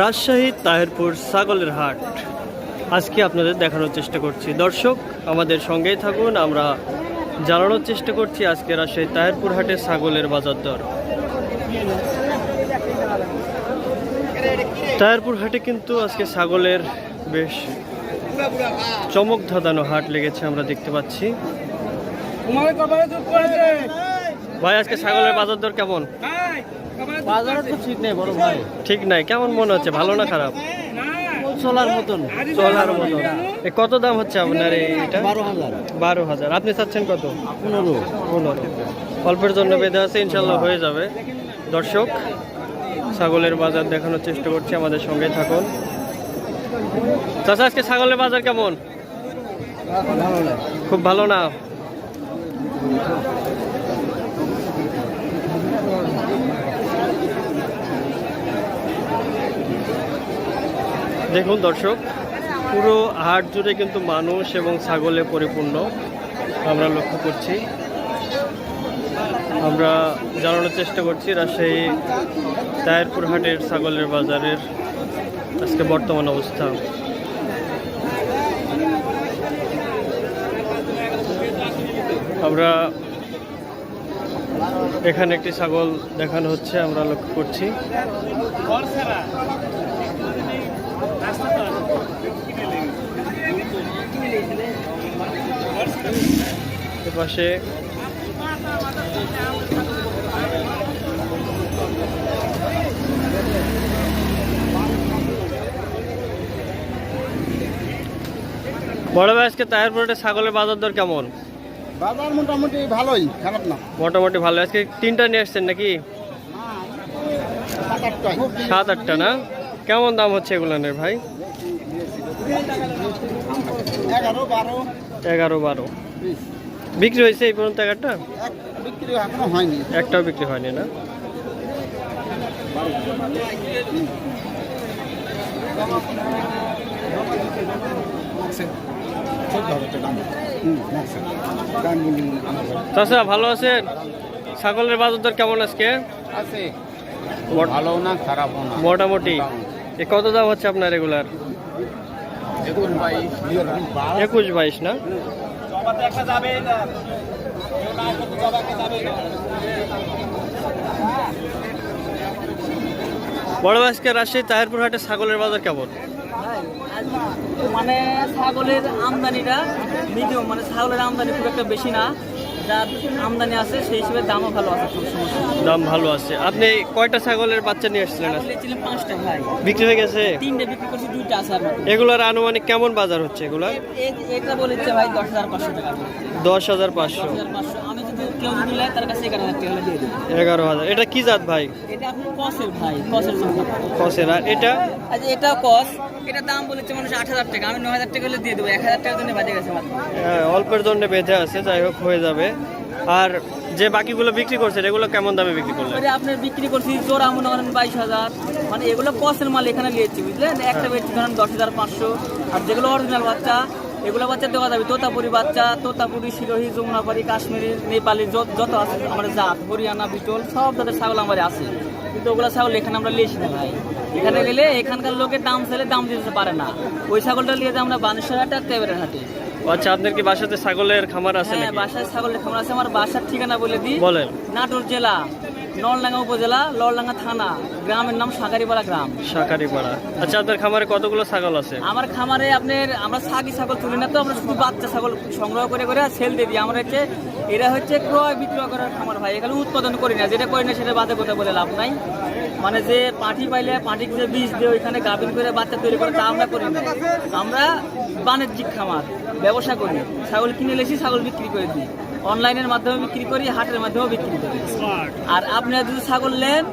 রাজশাহী তাহেরপুর ছাগলের হাট। আজকে আপনাদের দেখানোর চেষ্টা করছি। দর্শক, আমাদের সঙ্গেই থাকুন, আমরা জানানোর চেষ্টা করছি আজকে রাজশাহী তাহেরপুর হাটে ছাগলের বাজার দর। তাহেরপুর হাটে কিন্তু আজকে ছাগলের বেশ চমক ধাঁধানো হাট লেগেছে, আমরা দেখতে পাচ্ছি। ভাই আজকে ছাগলের বাজার দর কেমন? বাজারে তো ঠিক নেই বড় ভাই। ঠিক নাই কেমন মনে হচ্ছে ভালো না খারাপ? চলার মতন চলার মতো এ কত দাম হচ্ছে আপনার এইটা বারো হাজার। বারো হাজার। আপনি চাচ্ছেন কত? পনেরো। পনেরো। অল্পের জন্য বেঁধে আছে ইনশাল্লাহ হয়ে যাবে। দর্শক ছাগলের বাজার দেখানোর চেষ্টা করছি আমাদের সঙ্গে থাকুন। চাচা আজকে ছাগলের বাজার কেমন? খুব ভালো না? দেখুন দর্শক, পুরো হাট জুড়ে কিন্তু মানুষ এবং ছাগলে পরিপূর্ণ। আমরা লক্ষ্য করছি। আমরা জানানোর চেষ্টা করছি রাজশাহী তায়েরপুর হাটের ছাগলের বাজারের আজকে বর্তমান অবস্থা। আমরা এখানে একটি ছাগল দেখানো হচ্ছে, আমরা লক্ষ্য করছি। পাশে বড় ভাই, আজকে তাহেরপুরে ছাগলের বাজার দর কেমন? বাজার মোটামুটি ভালোই খারাপ না। মোটামুটি ভালো। আজকে তিনটা নিয়ে আসছেন নাকি? সাত সাত আটটা না? কেমন দাম হচ্ছে এগুলানের ভাই? এগারো বারো। বিক্রি হয়েছে এই পর্যন্ত এগারোটা? একটাও বিক্রি হয়নি না? চাষা ভালো আছেন? ছাগলের বাজার দর কেমন আজকে? আছে। ভালো না না। মোটামুটি। এ কত দাম হচ্ছে আপনার রেগুলার একুশ বাইশ। না? বড় আজকে রাজশাহী তাহেরপুর হাটে ছাগলের বাজার কেমন? মানে ছাগলের আমদানিটা মিডিয়াম মানে ছাগলের আমদানি খুব একটা বেশি না। যার আমদানি আছে সেই হিসেবে দামও ভালো আছে সমস্যা। দাম ভালো আছে। আপনি কয়টা ছাগলের বাচ্চা নিয়ে আসছিলেন পাঁচটা ভাই। বিক্রি হয়ে গেছে? তিনটে বিক্রি করছি দুইটা আছে আর এগুলোর আনুমানিক কেমন বাজার হচ্ছে এগুলার? এ- এ- এটা বলেছে ভাই দশ হাজার পাঁচশো টাকা। দশ হাজার পাঁচশো। আমি কেউ যদি নেয় তার কাছে এগারো হাজার টাকা দিয়ে দেবো। এগারো হাজার। এটা কি জাত ভাই? এটা আপনার কসের ভাই কসের জন্য কসের আর এটা? আচ্ছা এটা কস এটা দাম বলেছে মানুষ আট হাজার টাকা। আমি ন হাজার টাকা হলে দিয়ে দেবো। এক হাজার টাকার জন্য বাজে গেছে হ্যাঁ, অল্পের জন্য বেঁধে আছে যাই হোক হয়ে যাবে। আর যে বাকিগুলো বিক্রি করছে এগুলো কেমন দামে বিক্রি করলেন? ওরে আপনার বিক্রি করছি জোড়া মনে করেন বাইশ হাজার। মানে এগুলো কসের মাল এখানে নিয়েছি বুঝলেন? একটা বেচছি ধরেন দশ হাজার পাঁচশো। আর যেগুলো অরিজিনাল বাচ্চা এগুলো বাচ্চা দেওয়া যাবে। তোতাপুরি বাচ্চা তোতাপুরি শিরোহি যমুনাপাড়ি কাশ্মীরি নেপালি যত আছে আমার জাত হরিয়ানা বিটল সব জাতের ছাগল আমার আছে। কিন্তু ওগুলো ছাগল এখানে আমরা লিয়েছি না ভাই। এখানে গেলে এখানকার লোকের দাম ছেলে দাম দিতে পারে না। ওই ছাগলটা নিয়ে আমরা বানেশ্বর হাটে আর তেবের হাটে। আচ্ছা আপনার কি বাসাতে ছাগলের খামার আছে হ্যাঁ বাসায় ছাগলের খামার আছে। আমার বাসার ঠিকানা বলে দিই। বলেন। নাটোর জেলা। নলডাঙ্গা উপজেলা লড়ডাঙ্গা থানা গ্রামের নাম সাগারিপাড়া গ্রাম। শাকারিপাড়া। আচ্ছা আপনার খামারে কতগুলো ছাগল আছে? আমার খামারে আপনার আমরা সাগি ছাগল তুলি না তো আমরা শুধু বাচ্চা ছাগল সংগ্রহ করে করে সেল দিয়ে দিই। আমরা হচ্ছে এরা হচ্ছে ক্রয় বিক্রয় করার খামার ভাই। এখানে উৎপাদন করি না যেটা করি না সেটা বাদে কথা বলে লাভ নাই। মানে যে পাঠি পাইলে পাঠি যে বীজ দিয়ে ওইখানে গাভিন করে বাচ্চা তৈরি করে তা আমরা করি না। আমরা বাণিজ্যিক খামার ব্যবসা করি। ছাগল কিনে লেছি ছাগল বিক্রি করে দিই। অনলাইনের মাধ্যমে বিক্রি করি হাটের মাধ্যমেও বিক্রি করি। আর আপনি যদি ছাগল নেন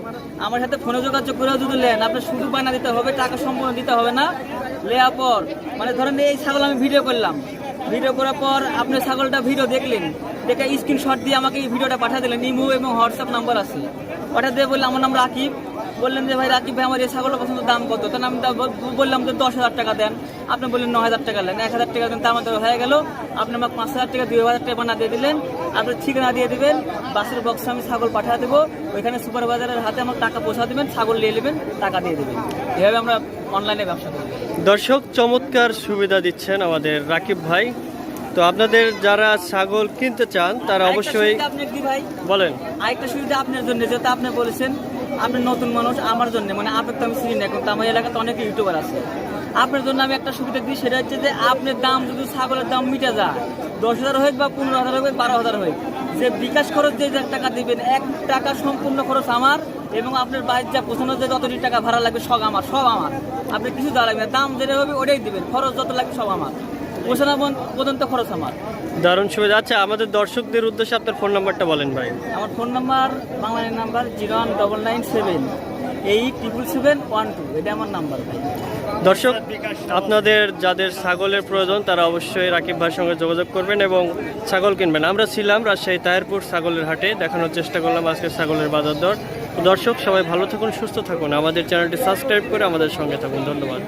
আমার সাথে ফোনে যোগাযোগ করেও যদি নেন আপনার শুধু বায়না দিতে হবে টাকা সম্পূর্ণ দিতে হবে না। লেয়ার পর মানে ধরেন এই ছাগল আমি ভিডিও করলাম। ভিডিও করার পর আপনি ছাগলটা ভিডিও দেখলেন দেখে স্ক্রিনশট দিয়ে আমাকে এই ভিডিওটা পাঠিয়ে দিলেন ইমো এবং হোয়াটসঅ্যাপ নাম্বার আছে। পাঠিয়ে দিয়ে বললাম আমার নাম রাকিব। বললেন যে ভাই রাকিব ভাই আমার এই ছাগলের পছন্দ দাম কত? তখন আমি তা বললাম যে দশ হাজার টাকা দেন। আপনি বললেন ন হাজার টাকা নেন এক হাজার টাকা দেন তার মধ্যে হয়ে গেল আপনি আমাকে পাঁচ হাজার টাকা দুই হাজার টাকা বানা দিয়ে দিলেন। আপনি ঠিকানা দিয়ে দিবেন বাসের বক্সে আমি ছাগল পাঠিয়ে দেবো। ওইখানে সুপারভাইজারের হাতে আমার টাকা পৌঁছা দেবেন ছাগল নিয়ে নেবেন টাকা দিয়ে দেবেন। এভাবে আমরা অনলাইনে ব্যবসা করি। দর্শক চমৎকার সুবিধা দিচ্ছেন আমাদের রাকিব ভাই। তো আপনাদের যারা ছাগল কিনতে চান তারা অবশ্যই বলেন। আরেকটা সুবিধা আপনার জন্য যেটা আপনি বলেছেন আপনি নতুন মানুষ আমার জন্য মানে আপনার তো আমি চিনি না কিন্তু আমার এলাকাতে অনেক ইউটিউবার আছে। আপনার জন্য আমি একটা সুবিধা দিই, সেটা হচ্ছে যে আপনার দাম যদি ছাগলের দাম মিটে যায়, দশ হাজার হোক বা পনেরো হাজার হোক বারো হাজার হোক, যে বিকাশ খরচ যে টাকা দিবেন, এক টাকা সম্পূর্ণ খরচ আমার এবং আপনার বাইর যা পছন্দ যে যতটি টাকা ভাড়া লাগবে সব আমার সব আমার। আপনি কিছু দেওয়া লাগবে, দাম যেটা হবে ওটাই দিবেন, খরচ যত লাগবে সব আমার। পোষণা পর্যন্ত খরচ আমার। দারুণ সুবিধা আচ্ছা আমাদের দর্শকদের উদ্দেশ্যে আপনার ফোন নাম্বারটা বলেন ভাই। আমার phone number Bangladesh number zero one double nine seven eight triple seven one two. এটা আমার নাম্বার ভাই। দর্শক আপনাদের যাদের ছাগলের প্রয়োজন তারা অবশ্যই রাকিব ভাইয়ের সঙ্গে যোগাযোগ করবেন এবং ছাগল কিনবেন। আমরা ছিলাম রাজশাহী তাহেরপুর ছাগলের হাটে। দেখানোর চেষ্টা করলাম আজকে ছাগলের বাজার দর। দর্শক সবাই ভালো থাকুন সুস্থ থাকুন। আমাদের চ্যানেলটি সাবস্ক্রাইব করে আমাদের সঙ্গে থাকুন। ধন্যবাদ।